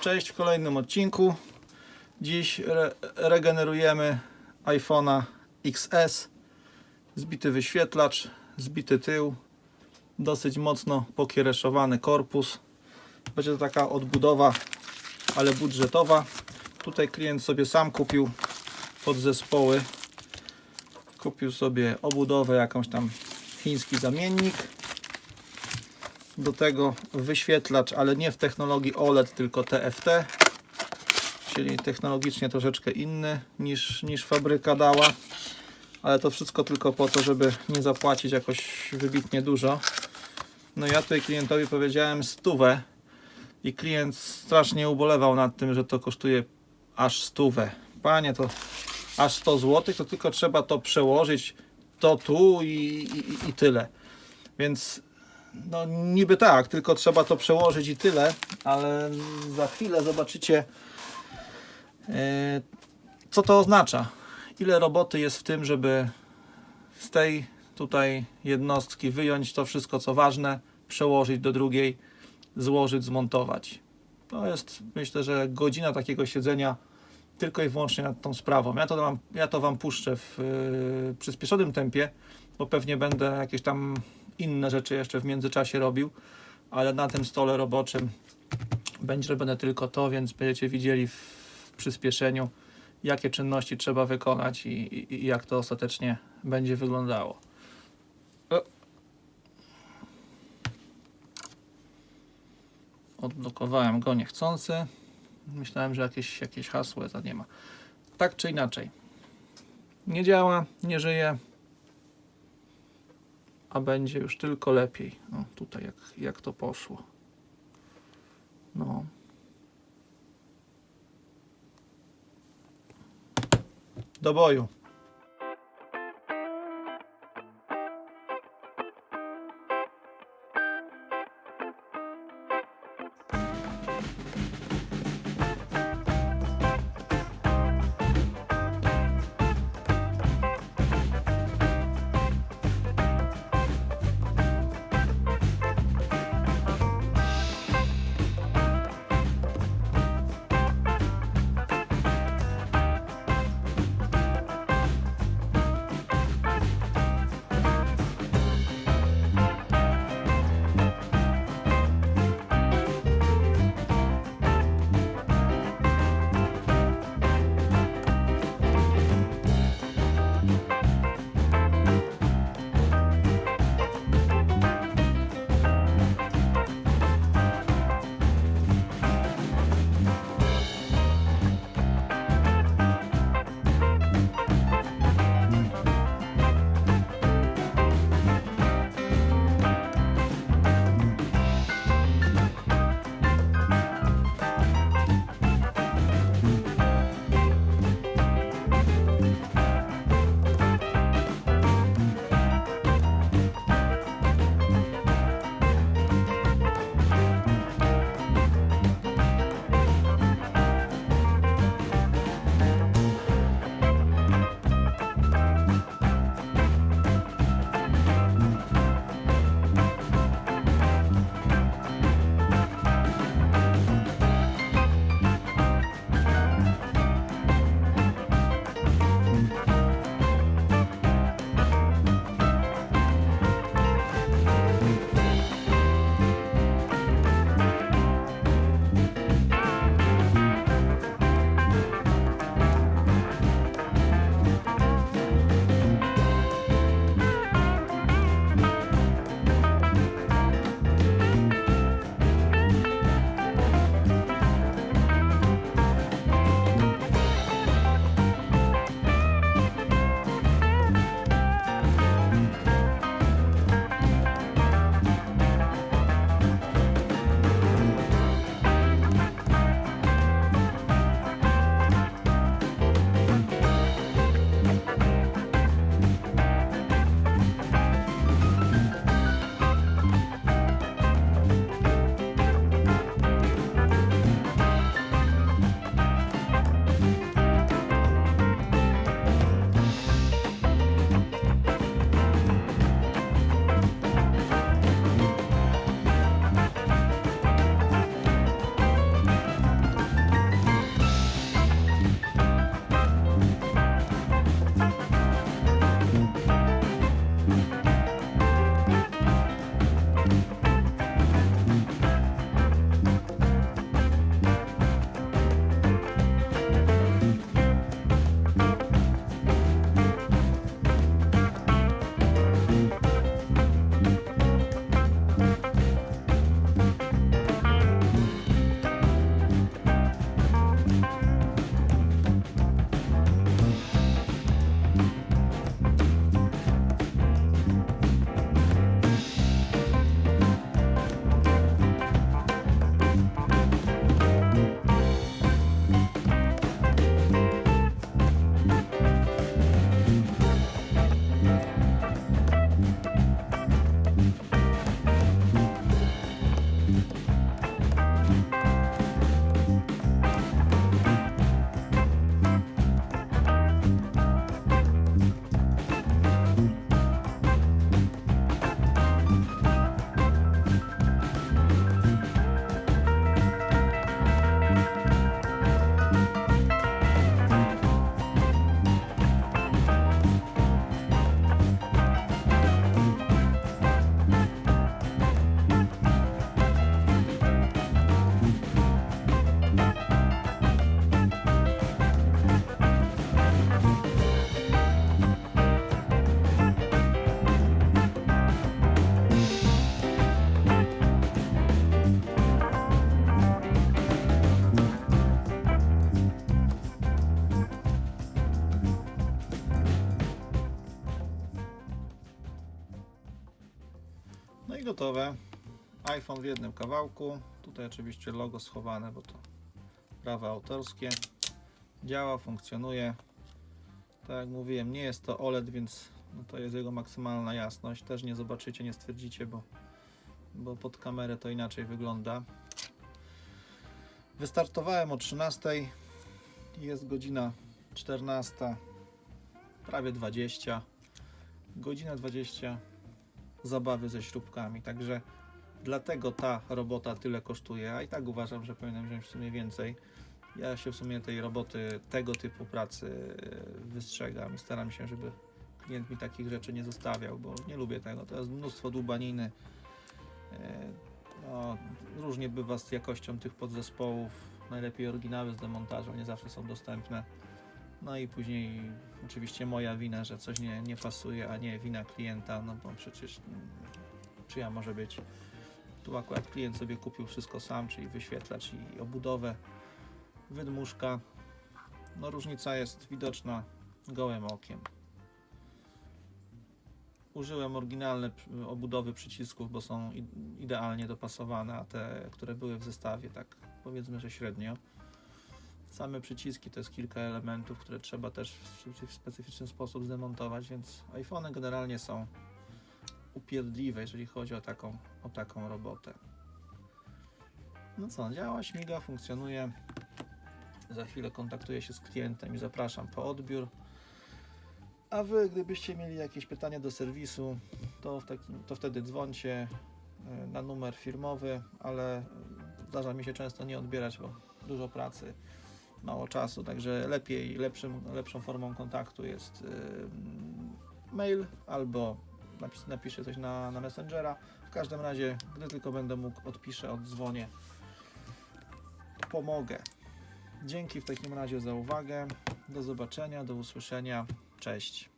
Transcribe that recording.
Cześć w kolejnym odcinku. Dziś re regenerujemy iPhone'a XS. Zbity wyświetlacz, zbity tył, dosyć mocno pokiereszowany korpus. Będzie to taka odbudowa, ale budżetowa. Tutaj klient sobie sam kupił podzespoły. Kupił sobie obudowę, jakąś tam chiński zamiennik. Do tego wyświetlacz, ale nie w technologii OLED, tylko TFT, czyli technologicznie troszeczkę inny niż, niż fabryka dała. Ale to wszystko tylko po to, żeby nie zapłacić jakoś wybitnie dużo. No ja tutaj klientowi powiedziałem stówę i klient strasznie ubolewał nad tym, że to kosztuje aż stówę. Panie, to aż 100 zł, to tylko trzeba to przełożyć to tu i, i, i tyle. Więc no niby tak, tylko trzeba to przełożyć i tyle, ale za chwilę zobaczycie e, co to oznacza. Ile roboty jest w tym, żeby z tej tutaj jednostki wyjąć to wszystko co ważne, przełożyć do drugiej, złożyć, zmontować. To jest myślę, że godzina takiego siedzenia tylko i wyłącznie nad tą sprawą. Ja to wam, ja to wam puszczę w yy, przyspieszonym tempie, bo pewnie będę jakieś tam inne rzeczy jeszcze w międzyczasie robił, ale na tym stole roboczym będzie robione tylko to, więc będziecie widzieli w, przyspieszeniu, jakie czynności trzeba wykonać i, i, i jak to ostatecznie będzie wyglądało. Odblokowałem go niechcący. Myślałem, że jakieś, jakieś hasło to nie ma. Tak czy inaczej. Nie działa, nie żyje, a będzie już tylko lepiej. No tutaj jak, jak to poszło. No. Do boju. Gotowe. iPhone w jednym kawałku. Tutaj oczywiście logo schowane, bo to prawa autorskie. Działa, funkcjonuje. Tak jak mówiłem, nie jest to OLED, więc no to jest jego maksymalna jasność. Też nie zobaczycie, nie stwierdzicie, bo, bo pod kamerę to inaczej wygląda. Wystartowałem o 13. Jest godzina 14, prawie 20. Godzina 20 zabawy ze śrubkami. Także dlatego ta robota tyle kosztuje, a i tak uważam, że powinienem wziąć w sumie więcej. Ja się w sumie tej roboty, tego typu pracy e, wystrzegam i staram się, żeby klient mi takich rzeczy nie zostawiał, bo nie lubię tego. To jest mnóstwo dłubaniny. E, No, różnie bywa z jakością tych podzespołów. Najlepiej oryginały z demontażu, nie zawsze są dostępne. No i później oczywiście moja wina, że coś nie, nie pasuje, a nie wina klienta, no bo przecież mm, czyja może być. Tu akurat klient sobie kupił wszystko sam, czyli wyświetlacz i obudowę, wydmuszka. No różnica jest widoczna gołym okiem. Użyłem oryginalne obudowy przycisków, bo są idealnie dopasowane, a te, które były w zestawie, tak powiedzmy, że średnio. Same przyciski to jest kilka elementów, które trzeba też w specyficzny sposób zdemontować, więc iPhony generalnie są upierdliwe, jeżeli chodzi o taką, o taką robotę. No co, działa, śmiga, funkcjonuje. Za chwilę kontaktuję się z klientem i zapraszam po odbiór. A wy, gdybyście mieli jakieś pytania do serwisu, to, takim, to wtedy dzwońcie y, na numer firmowy, ale y, zdarza mi się często nie odbierać, bo dużo pracy, mało czasu, także lepiej, lepszym, lepszą formą kontaktu jest y, mail albo napis, napiszę coś na, na Messengera. W każdym razie, gdy tylko będę mógł, odpiszę, oddzwonię. Pomogę. Dzięki w takim razie za uwagę. Do zobaczenia, do usłyszenia. Cześć.